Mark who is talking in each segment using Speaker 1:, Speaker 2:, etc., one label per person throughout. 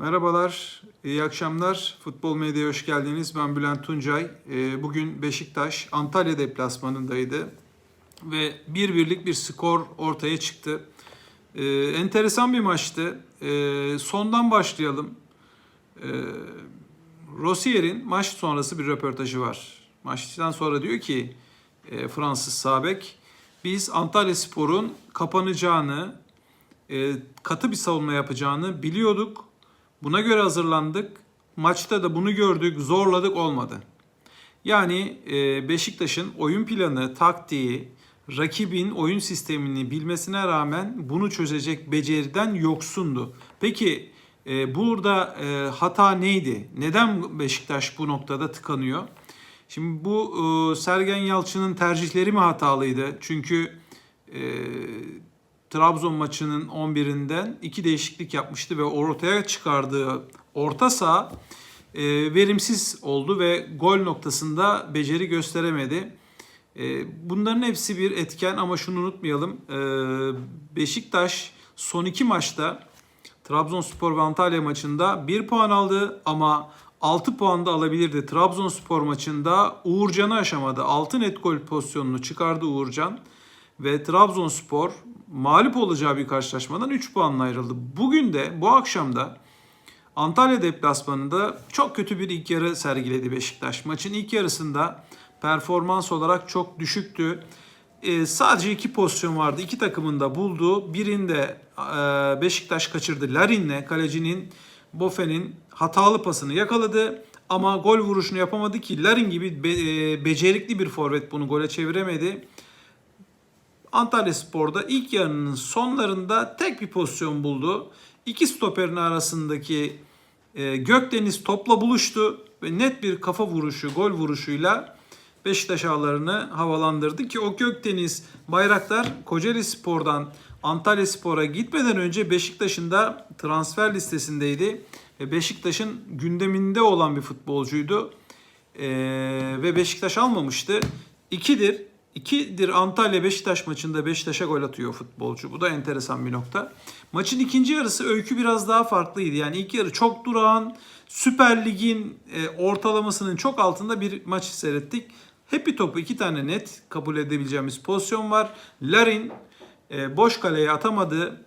Speaker 1: Merhabalar, iyi akşamlar. Futbol Medya'ya hoş geldiniz. Ben Bülent Tuncay. Ee, Bugün Beşiktaş Antalya deplasmanındaydı ve bir birlik bir skor ortaya çıktı. Ee, Enteresan bir maçtı. Ee, Sondan başlayalım. Rossier'in maç sonrası bir röportajı var. Maçtan sonra diyor ki e, Fransız Sabek, biz Antalya Spor'un kapanacağını, e, katı bir savunma yapacağını biliyorduk. Buna göre hazırlandık. Maçta da bunu gördük, zorladık olmadı. Yani e, Beşiktaş'ın oyun planı, taktiği, rakibin oyun sistemini bilmesine rağmen bunu çözecek beceriden yoksundu. Peki e, burada e, hata neydi? Neden Beşiktaş bu noktada tıkanıyor? Şimdi bu Sergen Yalçın'ın tercihleri mi hatalıydı? Çünkü Trabzon maçının 11'inden iki değişiklik yapmıştı ve ortaya çıkardığı orta saha e, verimsiz oldu ve gol noktasında beceri gösteremedi. E, bunların hepsi bir etken ama şunu unutmayalım. E, Beşiktaş son iki maçta Trabzonspor ve Antalya maçında 1 puan aldı ama 6 puan da alabilirdi. Trabzonspor maçında Uğurcan'ı aşamadı. 6 net gol pozisyonunu çıkardı Uğurcan ve Trabzonspor mağlup olacağı bir karşılaşmadan 3 puanla ayrıldı. Bugün de bu akşam da Antalya deplasmanında çok kötü bir ilk yarı sergiledi Beşiktaş. Maçın ilk yarısında performans olarak çok düşüktü. Ee, sadece iki pozisyon vardı. İki takımın da bulduğu. Birinde e, Beşiktaş kaçırdı. Larin'le kalecinin Bofe'nin hatalı pasını yakaladı. Ama gol vuruşunu yapamadı ki Larin gibi be- e, becerikli bir forvet bunu gole çeviremedi. Antalya Spor'da ilk yarının sonlarında tek bir pozisyon buldu. İki stoperin arasındaki e, Gökdeniz topla buluştu ve net bir kafa vuruşu, gol vuruşuyla Beşiktaş ağlarını havalandırdı ki o Gökdeniz Bayraktar Kocaeli Spor'dan Antalya Spor'a gitmeden önce Beşiktaş'ın da transfer listesindeydi ve Beşiktaş'ın gündeminde olan bir futbolcuydu. Ee, ve Beşiktaş almamıştı. İkidir. İkidir Antalya Beşiktaş maçında Beşiktaş'a gol atıyor futbolcu. Bu da enteresan bir nokta. Maçın ikinci yarısı öykü biraz daha farklıydı. Yani ilk yarı çok durağan, Süper Lig'in e, ortalamasının çok altında bir maç seyrettik. Happy topu iki tane net kabul edebileceğimiz pozisyon var. Larin e, boş kaleye atamadı.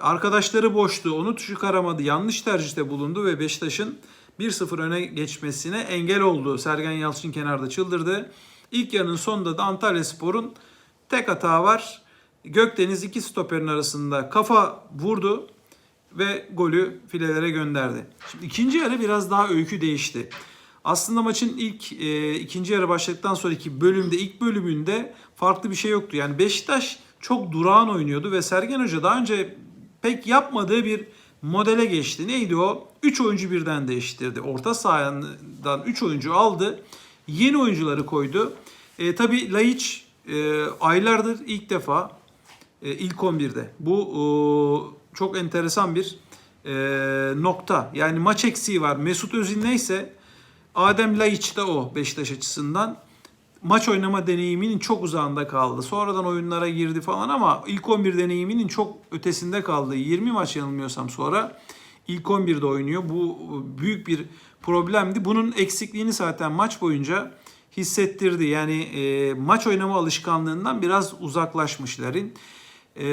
Speaker 1: Arkadaşları boştu. Onu çıkaramadı. Yanlış tercihte bulundu ve Beşiktaş'ın 1-0 öne geçmesine engel oldu. Sergen Yalçın kenarda çıldırdı. İlk yarının sonunda da Antalya Spor'un tek hata var. Gökdeniz iki stoperin arasında kafa vurdu ve golü filelere gönderdi. Şimdi ikinci yarı biraz daha öykü değişti. Aslında maçın ilk e, ikinci yarı başladıktan sonraki bölümde ilk bölümünde farklı bir şey yoktu. Yani Beşiktaş çok durağan oynuyordu ve Sergen Hoca daha önce pek yapmadığı bir modele geçti. Neydi o? 3 oyuncu birden değiştirdi. Orta sahadan 3 oyuncu aldı. Yeni oyuncuları koydu. E, tabii Laiç e, aylardır ilk defa e, ilk 11'de. Bu e, çok enteresan bir e, nokta. Yani maç eksiği var. Mesut Özil neyse Adem Laiç de o Beşiktaş açısından. Maç oynama deneyiminin çok uzağında kaldı. Sonradan oyunlara girdi falan ama ilk 11 deneyiminin çok ötesinde kaldı. 20 maç yanılmıyorsam sonra ilk 11'de oynuyor. Bu büyük bir problemdi. Bunun eksikliğini zaten maç boyunca hissettirdi. Yani e, maç oynama alışkanlığından biraz uzaklaşmışların. E,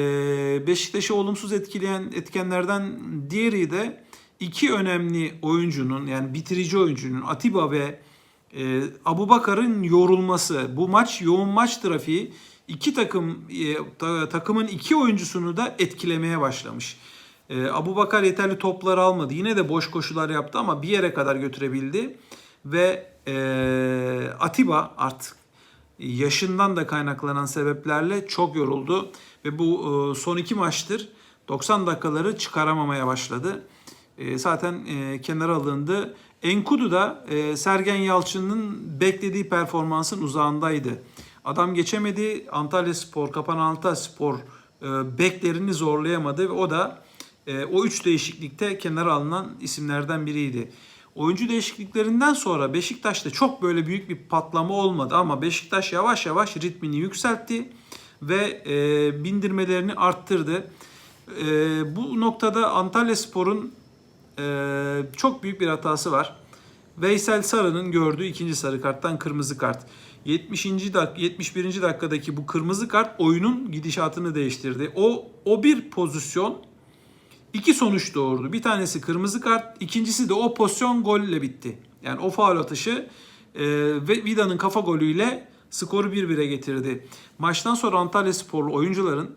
Speaker 1: Beşiktaş'ı olumsuz etkileyen etkenlerden diğeri de iki önemli oyuncunun yani bitirici oyuncunun Atiba ve e, Abubakar'ın yorulması. Bu maç yoğun maç trafiği iki takım e, ta- takımın iki oyuncusunu da etkilemeye başlamış. E, Abubakar yeterli toplar almadı. Yine de boş koşular yaptı ama bir yere kadar götürebildi. Ve e, Atiba artık yaşından da kaynaklanan sebeplerle çok yoruldu. Ve bu e, son iki maçtır 90 dakikaları çıkaramamaya başladı. E, zaten e, kenara alındı. Enkudu da e, Sergen Yalçın'ın beklediği performansın uzağındaydı. Adam geçemedi. Antalya Spor, Kapan Antalya Spor e, beklerini zorlayamadı ve o da e, o üç değişiklikte kenara alınan isimlerden biriydi. Oyuncu değişikliklerinden sonra Beşiktaş'ta çok böyle büyük bir patlama olmadı ama Beşiktaş yavaş yavaş ritmini yükseltti ve e, bindirmelerini arttırdı. E, bu noktada Antalya Spor'un e, çok büyük bir hatası var. Veysel Sarı'nın gördüğü ikinci sarı karttan kırmızı kart. 70. dak 71. dakikadaki bu kırmızı kart oyunun gidişatını değiştirdi. O o bir pozisyon iki sonuç doğurdu. Bir tanesi kırmızı kart, ikincisi de o pozisyon golle bitti. Yani o faul atışı e, ve Vida'nın kafa golüyle skoru 1-1'e getirdi. Maçtan sonra Antalya Sporlu oyuncuların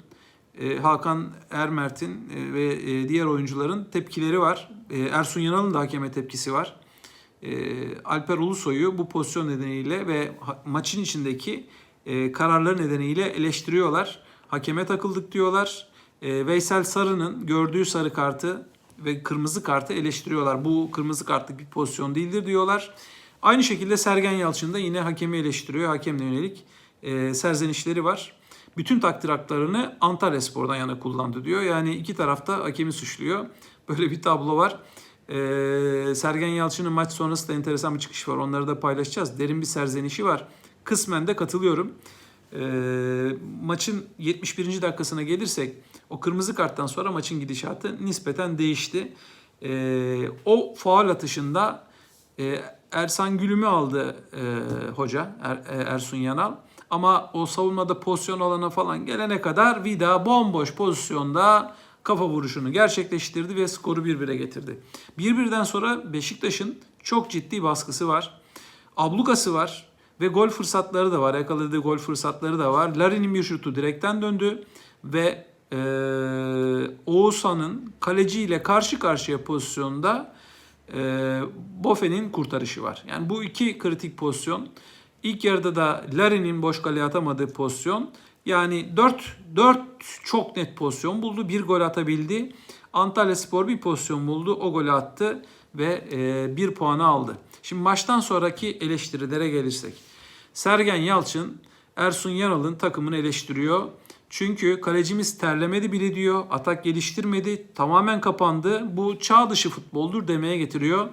Speaker 1: e, Hakan Ermert'in e, ve diğer oyuncuların tepkileri var. Ersun Yanal'ın da hakeme tepkisi var. Alper Ulusoy'u bu pozisyon nedeniyle ve maçın içindeki kararları nedeniyle eleştiriyorlar. Hakeme takıldık diyorlar. E, Veysel Sarı'nın gördüğü sarı kartı ve kırmızı kartı eleştiriyorlar. Bu kırmızı kartlık bir pozisyon değildir diyorlar. Aynı şekilde Sergen Yalçın da yine hakemi eleştiriyor. Hakemle yönelik e, serzenişleri var. Bütün takdir haklarını Antalya Spor'dan yana kullandı diyor. Yani iki tarafta hakemi suçluyor. Böyle bir tablo var. Ee, Sergen Yalçın'ın maç sonrası da enteresan bir çıkış var. Onları da paylaşacağız. Derin bir serzenişi var. Kısmen de katılıyorum. Ee, maçın 71. dakikasına gelirsek o kırmızı karttan sonra maçın gidişatı nispeten değişti. Ee, o faal atışında e, Ersan Gülüm'ü aldı e, hoca Er- e, Ersun Yanal. Ama o savunmada pozisyon alana falan gelene kadar Vida bomboş pozisyonda kafa vuruşunu gerçekleştirdi ve skoru 1-1'e getirdi. 1-1'den sonra Beşiktaş'ın çok ciddi baskısı var. Ablukası var ve gol fırsatları da var. Yakaladığı gol fırsatları da var. Larin'in bir şutu direkten döndü ve e, Oğuzhan'ın kaleciyle karşı karşıya pozisyonda e, Bofe'nin kurtarışı var. Yani bu iki kritik pozisyon. İlk yarıda da Larin'in boş kaleye atamadığı pozisyon. Yani 4 4 çok net pozisyon buldu. Bir gol atabildi. Antalya Spor bir pozisyon buldu. O golü attı ve e, bir puanı aldı. Şimdi maçtan sonraki eleştirilere gelirsek. Sergen Yalçın Ersun Yanal'ın takımını eleştiriyor. Çünkü kalecimiz terlemedi bile diyor. Atak geliştirmedi. Tamamen kapandı. Bu çağ dışı futboldur demeye getiriyor.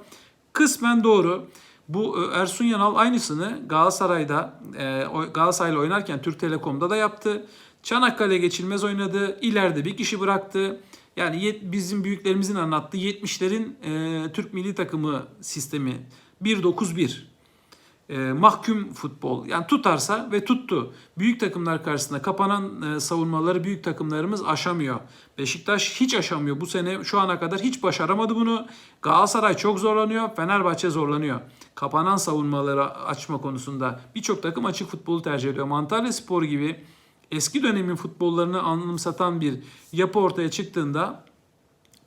Speaker 1: Kısmen doğru. Bu e, Ersun Yanal aynısını Galatasaray'da e, Galatasaray'la oynarken Türk Telekom'da da yaptı. Çanakkale geçilmez oynadı. İleride bir kişi bıraktı. Yani bizim büyüklerimizin anlattığı 70'lerin e, Türk milli takımı sistemi 1-9-1 e, mahkum futbol. Yani tutarsa ve tuttu. Büyük takımlar karşısında kapanan e, savunmaları büyük takımlarımız aşamıyor. Beşiktaş hiç aşamıyor. Bu sene şu ana kadar hiç başaramadı bunu. Galatasaray çok zorlanıyor. Fenerbahçe zorlanıyor. Kapanan savunmaları açma konusunda birçok takım açık futbolu tercih ediyor. Antalya Spor gibi eski dönemin futbollarını anımsatan bir yapı ortaya çıktığında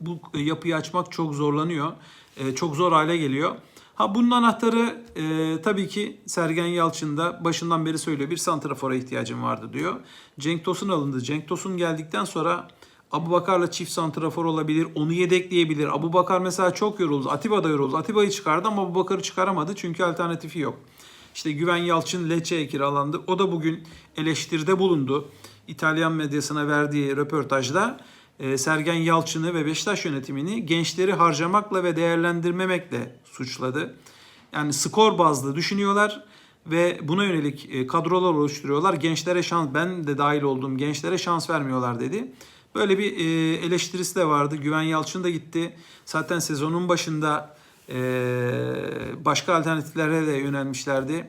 Speaker 1: bu yapıyı açmak çok zorlanıyor. E, çok zor hale geliyor. Ha bunun anahtarı e, tabii ki Sergen Yalçın da başından beri söylüyor. Bir santrafora ihtiyacım vardı diyor. Cenk Tosun alındı. Cenk Tosun geldikten sonra Abu Bakar'la çift santrafor olabilir. Onu yedekleyebilir. Abu Bakar mesela çok yoruldu. Atiba da yoruldu. Atiba'yı çıkardı ama Abu Bakar'ı çıkaramadı çünkü alternatifi yok. İşte Güven Yalçın Lecce'ye kiralandı. O da bugün eleştiride bulundu. İtalyan medyasına verdiği röportajda Sergen Yalçın'ı ve Beşiktaş yönetimini gençleri harcamakla ve değerlendirmemekle suçladı. Yani skor bazlı düşünüyorlar ve buna yönelik e, kadrolar oluşturuyorlar. Gençlere şans, ben de dahil olduğum gençlere şans vermiyorlar dedi. Böyle bir e, eleştirisi de vardı. Güven Yalçın da gitti. Zaten sezonun başında e, başka alternatiflere de yönelmişlerdi.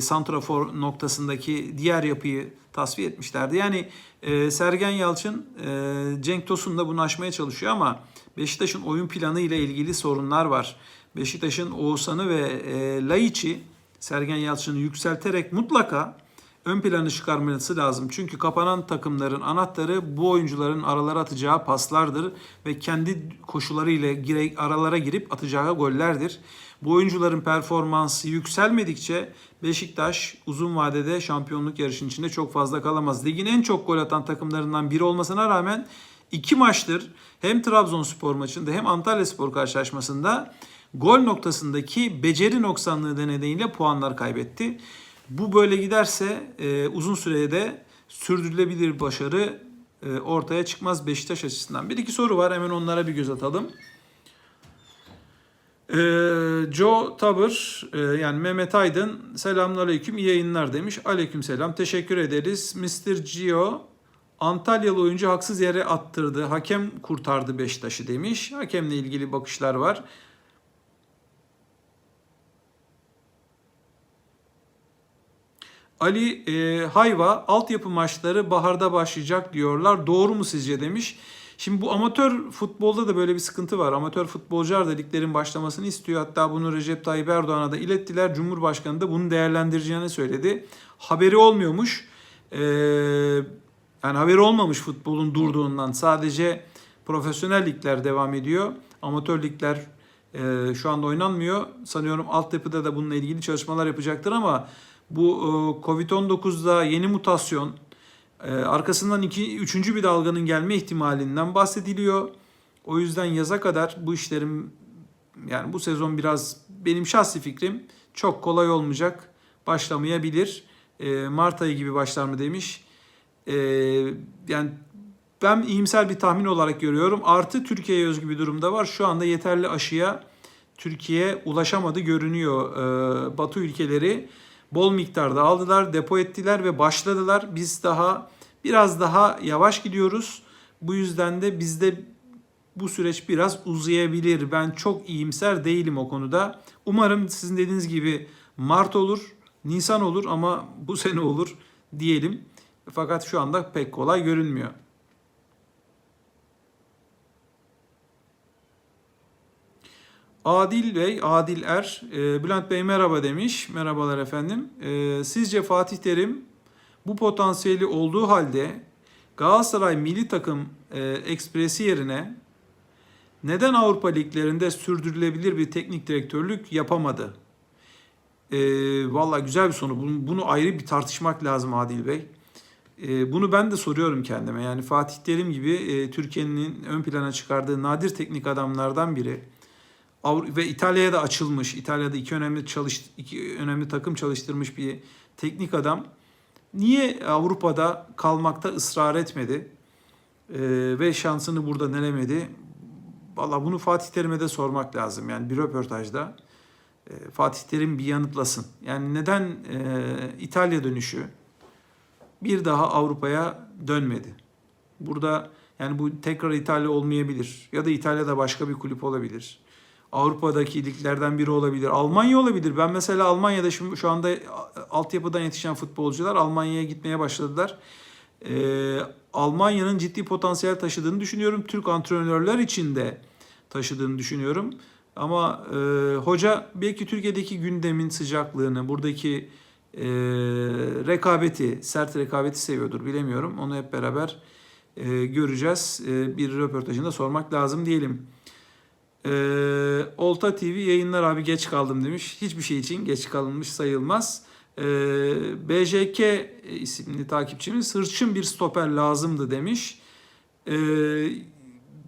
Speaker 1: Santrafor noktasındaki diğer yapıyı tasfiye etmişlerdi. Yani e, Sergen Yalçın, e, Cenk Tosun da bunu aşmaya çalışıyor ama Beşiktaş'ın oyun planı ile ilgili sorunlar var. Beşiktaş'ın Oğuzhan'ı ve e, Laiç'i Sergen Yalçın'ı yükselterek mutlaka ön planı çıkarması lazım. Çünkü kapanan takımların anahtarı bu oyuncuların aralara atacağı paslardır ve kendi koşularıyla gire, aralara girip atacağı gollerdir. Bu oyuncuların performansı yükselmedikçe Beşiktaş uzun vadede şampiyonluk yarışının içinde çok fazla kalamaz. Ligin en çok gol atan takımlarından biri olmasına rağmen iki maçtır hem Trabzonspor maçında hem Antalyaspor karşılaşmasında gol noktasındaki beceri noksanlığı nedeniyle puanlar kaybetti. Bu böyle giderse e, uzun sürede sürdürülebilir başarı e, ortaya çıkmaz Beşiktaş açısından. Bir iki soru var hemen onlara bir göz atalım. Ee, Joe Tabır e, yani Mehmet Aydın selamünaleyküm iyi yayınlar demiş. Aleyküm selam teşekkür ederiz. Mr. Gio Antalyalı oyuncu haksız yere attırdı. Hakem kurtardı Beşiktaş'ı demiş. Hakemle ilgili bakışlar var. Ali e, Hayva altyapı maçları baharda başlayacak diyorlar. Doğru mu sizce demiş. Şimdi bu amatör futbolda da böyle bir sıkıntı var. Amatör futbolcular da liglerin başlamasını istiyor. Hatta bunu Recep Tayyip Erdoğan'a da ilettiler. Cumhurbaşkanı da bunu değerlendireceğini söyledi. Haberi olmuyormuş. Ee, yani haberi olmamış futbolun durduğundan. Sadece profesyonel ligler devam ediyor. Amatör ligler e, şu anda oynanmıyor. Sanıyorum altyapıda da bununla ilgili çalışmalar yapacaktır ama bu e, Covid-19'da yeni mutasyon, arkasından iki, üçüncü bir dalganın gelme ihtimalinden bahsediliyor. O yüzden yaza kadar bu işlerin yani bu sezon biraz benim şahsi fikrim çok kolay olmayacak. Başlamayabilir. E, Mart ayı gibi başlar mı demiş. E, yani ben iyimser bir tahmin olarak görüyorum. Artı Türkiye'ye özgü bir durumda var. Şu anda yeterli aşıya Türkiye ulaşamadı görünüyor. Batı ülkeleri bol miktarda aldılar, depo ettiler ve başladılar. Biz daha biraz daha yavaş gidiyoruz. Bu yüzden de bizde bu süreç biraz uzayabilir. Ben çok iyimser değilim o konuda. Umarım sizin dediğiniz gibi Mart olur, Nisan olur ama bu sene olur diyelim. Fakat şu anda pek kolay görünmüyor. Adil Bey, Adil Er, e, Bülent Bey merhaba demiş. Merhabalar efendim. E, sizce Fatih Terim bu potansiyeli olduğu halde Galatasaray milli takım e, ekspresi yerine neden Avrupa liglerinde sürdürülebilir bir teknik direktörlük yapamadı? E, Valla güzel bir soru. Bunu, bunu ayrı bir tartışmak lazım Adil Bey. E, bunu ben de soruyorum kendime. Yani Fatih Terim gibi e, Türkiye'nin ön plana çıkardığı nadir teknik adamlardan biri ve İtalya'ya da açılmış. İtalya'da iki önemli çalış iki önemli takım çalıştırmış bir teknik adam. Niye Avrupa'da kalmakta ısrar etmedi? Ee, ve şansını burada denemedi? Valla bunu Fatih Terim'e de sormak lazım. Yani bir röportajda e, Fatih Terim bir yanıtlasın. Yani neden e, İtalya dönüşü bir daha Avrupa'ya dönmedi? Burada yani bu tekrar İtalya olmayabilir. Ya da İtalya'da başka bir kulüp olabilir. Avrupa'daki liglerden biri olabilir. Almanya olabilir. Ben mesela Almanya'da şu, şu anda altyapıdan yetişen futbolcular Almanya'ya gitmeye başladılar. Ee, Almanya'nın ciddi potansiyel taşıdığını düşünüyorum. Türk antrenörler için de taşıdığını düşünüyorum. Ama e, hoca belki Türkiye'deki gündemin sıcaklığını, buradaki e, rekabeti, sert rekabeti seviyordur bilemiyorum. Onu hep beraber e, göreceğiz. E, bir röportajında sormak lazım diyelim. Ee, Olta TV yayınlar abi geç kaldım demiş. Hiçbir şey için geç kalınmış sayılmaz. Ee, BJK isimli takipçimiz hırçın bir stoper lazımdı demiş. Ee,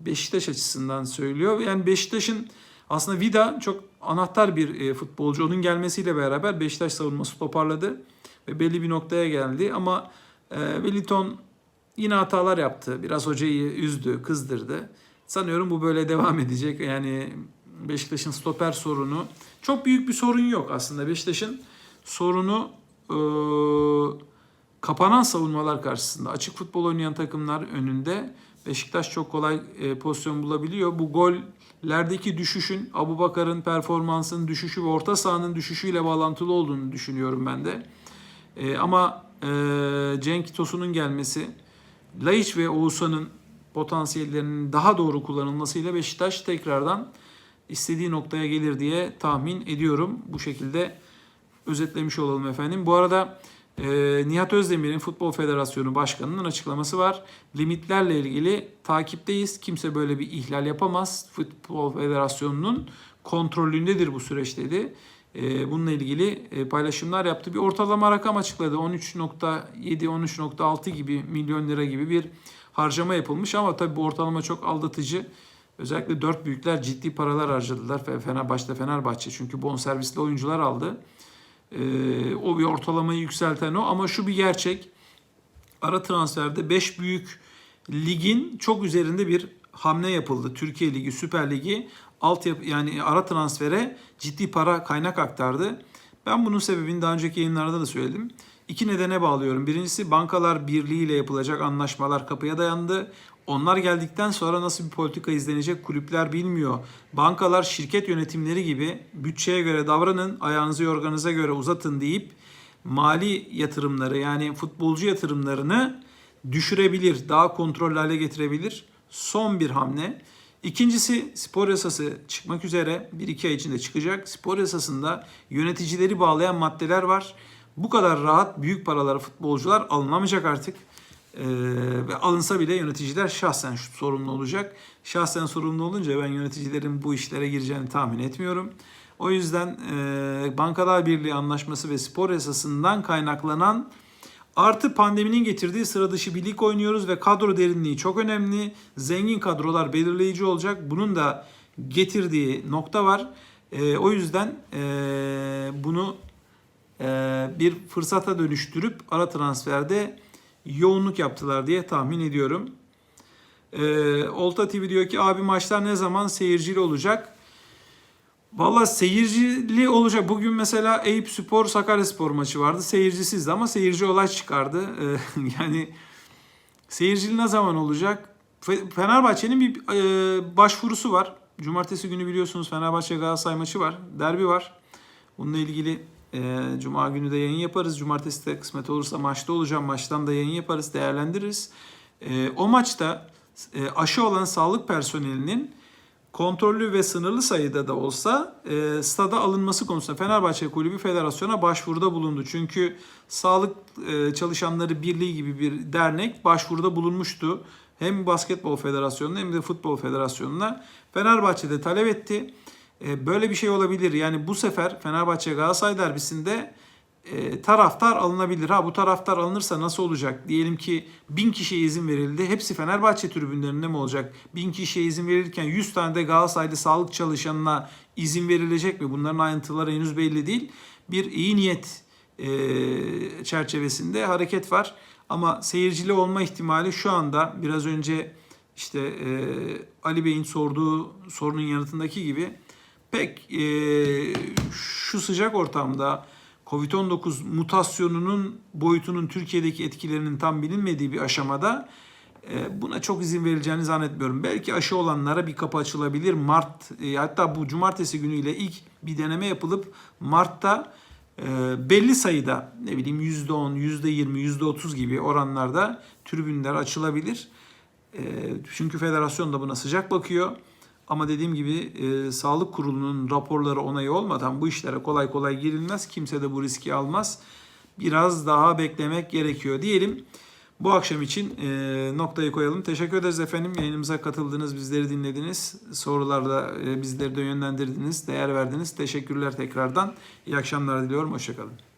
Speaker 1: Beşiktaş açısından söylüyor. Yani Beşiktaş'ın aslında Vida çok anahtar bir e, futbolcu. Onun gelmesiyle beraber Beşiktaş savunması toparladı ve belli bir noktaya geldi. Ama e, Wellington yine hatalar yaptı. Biraz hocayı üzdü, kızdırdı. Sanıyorum bu böyle devam edecek. Yani Beşiktaş'ın stoper sorunu çok büyük bir sorun yok aslında. Beşiktaş'ın sorunu e, kapanan savunmalar karşısında. Açık futbol oynayan takımlar önünde Beşiktaş çok kolay e, pozisyon bulabiliyor. Bu gollerdeki düşüşün Abu Bakar'ın performansının düşüşü ve orta sahanın düşüşüyle bağlantılı olduğunu düşünüyorum ben de. E, ama e, Cenk Tosun'un gelmesi, Laiç ve Oğuzhan'ın potansiyellerinin daha doğru kullanılmasıyla Beşiktaş tekrardan istediği noktaya gelir diye tahmin ediyorum. Bu şekilde özetlemiş olalım efendim. Bu arada e, Nihat Özdemir'in Futbol Federasyonu Başkanı'nın açıklaması var. Limitlerle ilgili takipteyiz. Kimse böyle bir ihlal yapamaz. Futbol Federasyonu'nun kontrolündedir bu süreç dedi. E, bununla ilgili e, paylaşımlar yaptı. Bir ortalama rakam açıkladı. 13.7-13.6 gibi milyon lira gibi bir harcama yapılmış ama tabii bu ortalama çok aldatıcı. Özellikle dört büyükler ciddi paralar harcadılar. Fenerbahçe Fenerbahçe çünkü bonservisli oyuncular aldı. Ee, o bir ortalamayı yükselten o ama şu bir gerçek. Ara transferde 5 büyük ligin çok üzerinde bir hamle yapıldı. Türkiye Ligi, Süper Ligi altyapı yani ara transfere ciddi para kaynak aktardı. Ben bunun sebebini daha önceki yayınlarda da söyledim. İki nedene bağlıyorum. Birincisi Bankalar Birliği ile yapılacak anlaşmalar kapıya dayandı. Onlar geldikten sonra nasıl bir politika izlenecek kulüpler bilmiyor. Bankalar şirket yönetimleri gibi bütçeye göre davranın, ayağınızı yorganıza göre uzatın deyip mali yatırımları yani futbolcu yatırımlarını düşürebilir, daha kontrollü hale getirebilir. Son bir hamle. İkincisi spor yasası çıkmak üzere 1-2 ay içinde çıkacak. Spor yasasında yöneticileri bağlayan maddeler var. Bu kadar rahat büyük paralara futbolcular alınamayacak artık. Ee, ve alınsa bile yöneticiler şahsen sorumlu olacak. Şahsen sorumlu olunca ben yöneticilerin bu işlere gireceğini tahmin etmiyorum. O yüzden e, Bankalar Birliği anlaşması ve spor yasasından kaynaklanan Artı pandeminin getirdiği sıra dışı bir lig oynuyoruz ve kadro derinliği çok önemli. Zengin kadrolar belirleyici olacak. Bunun da getirdiği nokta var. Ee, o yüzden ee, bunu bir fırsata dönüştürüp ara transferde yoğunluk yaptılar diye tahmin ediyorum. Ee, Olta TV diyor ki abi maçlar ne zaman seyircili olacak? Valla seyircili olacak. Bugün mesela Eyüp Spor Sakarya Spor maçı vardı. Seyircisizdi ama seyirci olay çıkardı. Ee, yani seyircili ne zaman olacak? Fe- Fenerbahçe'nin bir e, başvurusu var. Cumartesi günü biliyorsunuz Fenerbahçe Galatasaray maçı var. Derbi var. Bununla ilgili e, Cuma günü de yayın yaparız. Cumartesi de kısmet olursa maçta olacağım. Maçtan da yayın yaparız, değerlendiririz. E, o maçta e, aşı olan sağlık personelinin kontrollü ve sınırlı sayıda da olsa e, stada alınması konusunda Fenerbahçe Kulübü Federasyon'a başvuruda bulundu. Çünkü Sağlık e, Çalışanları Birliği gibi bir dernek başvuruda bulunmuştu. Hem Basketbol Federasyonu'na hem de Futbol Federasyonu'na. Fenerbahçe de talep etti. E, böyle bir şey olabilir. Yani bu sefer Fenerbahçe Galatasaray derbisinde e, taraftar alınabilir. Ha bu taraftar alınırsa nasıl olacak? Diyelim ki bin kişiye izin verildi. Hepsi Fenerbahçe tribünlerinde mi olacak? Bin kişiye izin verilirken 100 tane de Galatasaraylı sağlık çalışanına izin verilecek mi? Bunların ayrıntıları henüz belli değil. Bir iyi niyet e, çerçevesinde hareket var. Ama seyircili olma ihtimali şu anda biraz önce işte e, Ali Bey'in sorduğu sorunun yanıtındaki gibi pek e, şu sıcak ortamda Covid-19 mutasyonunun boyutunun Türkiye'deki etkilerinin tam bilinmediği bir aşamada e, buna çok izin verileceğini zannetmiyorum. Belki aşı olanlara bir kapı açılabilir. Mart e, hatta bu cumartesi günüyle ilk bir deneme yapılıp Mart'ta e, belli sayıda ne bileyim %10, %20, %30 gibi oranlarda tribünler açılabilir. E, Çünkü federasyon da buna sıcak bakıyor. Ama dediğim gibi e, sağlık kurulunun raporları onayı olmadan bu işlere kolay kolay girilmez. Kimse de bu riski almaz. Biraz daha beklemek gerekiyor diyelim. Bu akşam için e, noktayı koyalım. Teşekkür ederiz efendim. Yayınımıza katıldınız, bizleri dinlediniz. Sorularla e, bizleri de yönlendirdiniz, değer verdiniz. Teşekkürler tekrardan. İyi akşamlar diliyorum. Hoşçakalın.